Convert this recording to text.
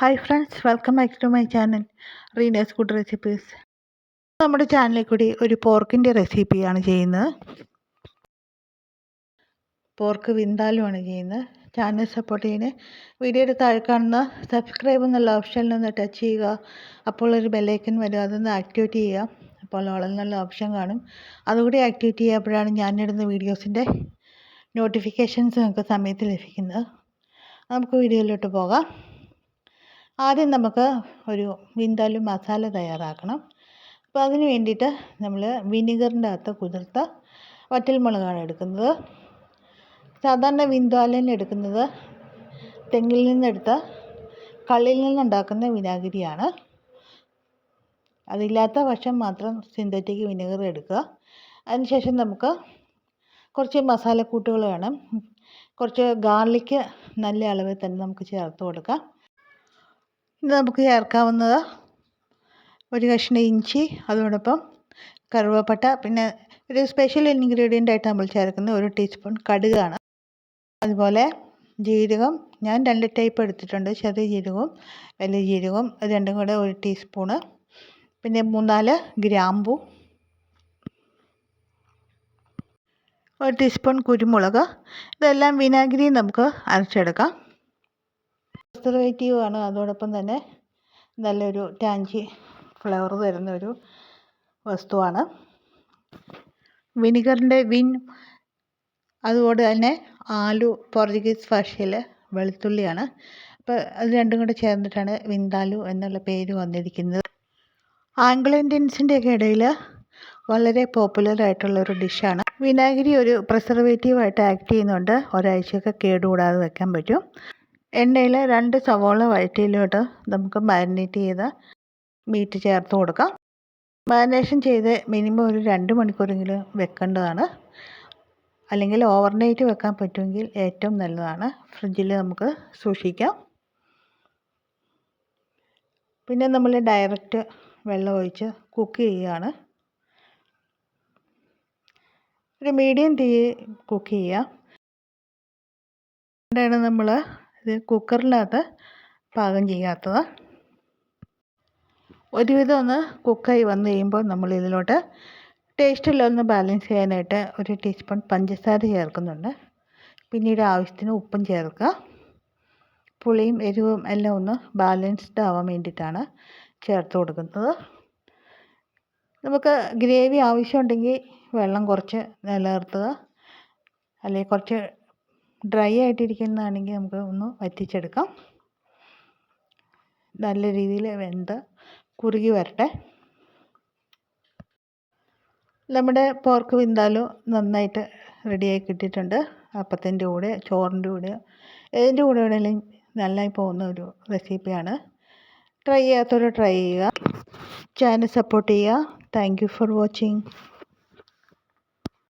Hi friends welcome back to my channel Reena's food recipes നമ്മുടെ ചാനലിൽ കൂടി ഒരു പോർക്കിന്റെ റെസിപ്പിയാണ് ചെയ്യുന്നത്. പോർക്ക് വിന്താലുമാണ് ചെയ്യുന്നത്. ചാനൽ സപ്പോർട്ട് ചെയ്യുന്നത്. വീഡിയോയുടെ താഴെ കാണുന്ന സബ്സ്ക്രൈബ് എന്നുള്ള ഓപ്ഷനിൽ ഒന്ന് ടച്ച് ചെയ്യുക. അപ്പോൾ ഒരു ബെല്ലൈക്കൻ വരും. അതൊന്ന് ആക്ടിവേറ്റ് ചെയ്യുക. അപ്പോൾ എന്നുള്ള ഓപ്ഷൻ കാണും. അതുകൂടി ആക്ടിവേറ്റ് ചെയ്യുമ്പോഴാണ് ഞാനിടുന്ന വീഡിയോസിന്റെ നോട്ടിഫിക്കേഷൻസ് നമുക്ക് സമയത്ത് ലഭിക്കുന്നത്. നമുക്ക് വീഡിയോയിലോട്ട് പോകാം. ആദ്യം നമുക്ക് ഒരു വിന്താലു മസാല തയ്യാറാക്കണം. അപ്പോൾ അതിന് വേണ്ടിയിട്ട് നമ്മൾ വിനിഗറിന്റെ അകത്ത് കുതിർത്ത വറ്റൽമുളകാണ് എടുക്കുന്നത്. സാധാരണ വിന്താലിന് എടുക്കുന്നത് തെങ്ങിൽ നിന്നെടുത്ത കള്ളിൽ നിന്നുണ്ടാക്കുന്ന വിനാഗിരിയാണ്. അതില്ലാത്ത പക്ഷം മാത്രം സിന്തറ്റിക് വിനെഗർ എടുക്കുക. അതിനുശേഷം നമുക്ക് കുറച്ച് മസാലക്കൂട്ടുകൾ വേണം. കുറച്ച് ഗാർലിക്ക് നല്ല അളവിൽ തന്നെ നമുക്ക് ചേർത്ത് കൊടുക്കാം. ഇത് നമുക്ക് ചേർക്കാവുന്നത് ഒരു കഷ്ണം ഇഞ്ചി അതോടൊപ്പം കറുവപ്പട്ട പിന്നെ ഒരു സ്പെഷ്യൽ ഇൻഗ്രീഡിയന്റ് ആയിട്ട് നമ്മൾ ചേർക്കുന്നത് ഒരു ടീസ്പൂൺ കടുകാണ്. അതുപോലെ ജീരകം ഞാൻ രണ്ട് ടൈപ്പ് എടുത്തിട്ടുണ്ട് ചെറിയ ജീരകവും വലിയ ജീരകവും രണ്ടും കൂടെ ഒരു ടീസ്പൂണ് പിന്നെ മൂന്നാൽ ഗ്രാമ്പു. ഒരു ടീസ്പൂൺ കുരുമുളക്. ഇതെല്ലാം വിനാഗിരി നമുക്ക് അരച്ചെടുക്കാം. ആണ്. അതോടൊപ്പം തന്നെ നല്ലൊരു ടാഞ്ചി ഫ്ലേവർ തരുന്ന ഒരു വസ്തുവാണ്. വിനിഗറിന്റെ വിൻ അതുകൊണ്ട് തന്നെ ആലു പോർച്ചുഗീസ് ഭാഷയിൽ വെളുത്തുള്ളിയാണ്. അപ്പോൾ അത് രണ്ടും കൂടെ ചേർന്നിട്ടാണ് വിന്താലു എന്നുള്ള പേര് വന്നിരിക്കുന്നത്. ആംഗ്ലോ ഇന്ത്യൻസിന്റെയൊക്കെ ഇടയിൽ വളരെ പോപ്പുലർ ആയിട്ടുള്ള ഒരു ഡിഷാണ്. വിനാഗിരി ഒരു പ്രിസർവേറ്റീവായിട്ട് ആക്ട് ചെയ്യുന്നുണ്ട്. ഒരാഴ്ചയൊക്കെ കേടുകൂടാതെ വെക്കാൻ പറ്റും. എണ്ണയിൽ രണ്ട് സവോള വഴറ്റിയിലോട്ട് നമുക്ക് മാരിനേറ്റ് ചെയ്ത മീറ്റ് ചേർത്ത് കൊടുക്കാം. മാരിനേഷൻ ചെയ്ത് മിനിമം ഒരു രണ്ട് മണിക്കൂറെങ്കിലും വെക്കേണ്ടതാണ്. അല്ലെങ്കിൽ ഓവർനൈറ്റ് വെക്കാൻ പറ്റുമെങ്കിൽ ഏറ്റവും നല്ലതാണ്. ഫ്രിഡ്ജിൽ നമുക്ക് സൂക്ഷിക്കാം. പിന്നെ നമ്മൾ ഡയറക്റ്റ് വെള്ളം ഒഴിച്ച് കുക്ക് ചെയ്യുകയാണ്. ഒരു മീഡിയം തീ കുക്ക് ചെയ്യുക. നമ്മൾ ഇത് കുക്കറിനകത്ത് പാകം ചെയ്യാത്തത്. ഒരുവിധം ഒന്ന് കുക്കായി വന്നു കഴിയുമ്പോൾ നമ്മൾ ഇതിലോട്ട് ടേസ്റ്റെല്ലാം ഒന്ന് ബാലൻസ് ചെയ്യാനായിട്ട് ഒരു ടീസ്പൂൺ പഞ്ചസാര ചേർക്കുന്നുണ്ട്. പിന്നീട് ആവശ്യത്തിന് ഉപ്പും ചേർക്കുക. പുളിയും എരിവും എല്ലാം ഒന്ന് ബാലൻസ്ഡ് ആവാൻ വേണ്ടിയിട്ടാണ് ചേർത്ത് കൊടുക്കുന്നത്. നമുക്ക് ഗ്രേവി ആവശ്യമുണ്ടെങ്കിൽ വെള്ളം കുറച്ച് നിലനിർത്തുക. അല്ലെങ്കിൽ കുറച്ച് ഡ്രൈ ആയിട്ടിരിക്കുന്നതാണെങ്കിൽ നമുക്ക് ഒന്ന് വറ്റിച്ചെടുക്കാം. നല്ല രീതിയിൽ വെന്ത് കുറുകി വരട്ടെ. നമ്മുടെ പോർക്ക് വിന്താലും നന്നായിട്ട് റെഡിയായി കിട്ടിയിട്ടുണ്ട്. അപ്പത്തിന്റെ കൂടെ ചോറിന്റെ കൂടെ ഏതിന്റെ കൂടെ വേണമെങ്കിലും നന്നായി പോകുന്ന ഒരു റെസിപ്പിയാണ് ട്രൈ ചെയ്യാത്തവർ ട്രൈ ചെയ്യുക. ചാനൽ സപ്പോർട്ട് ചെയ്യുക. Thank for watching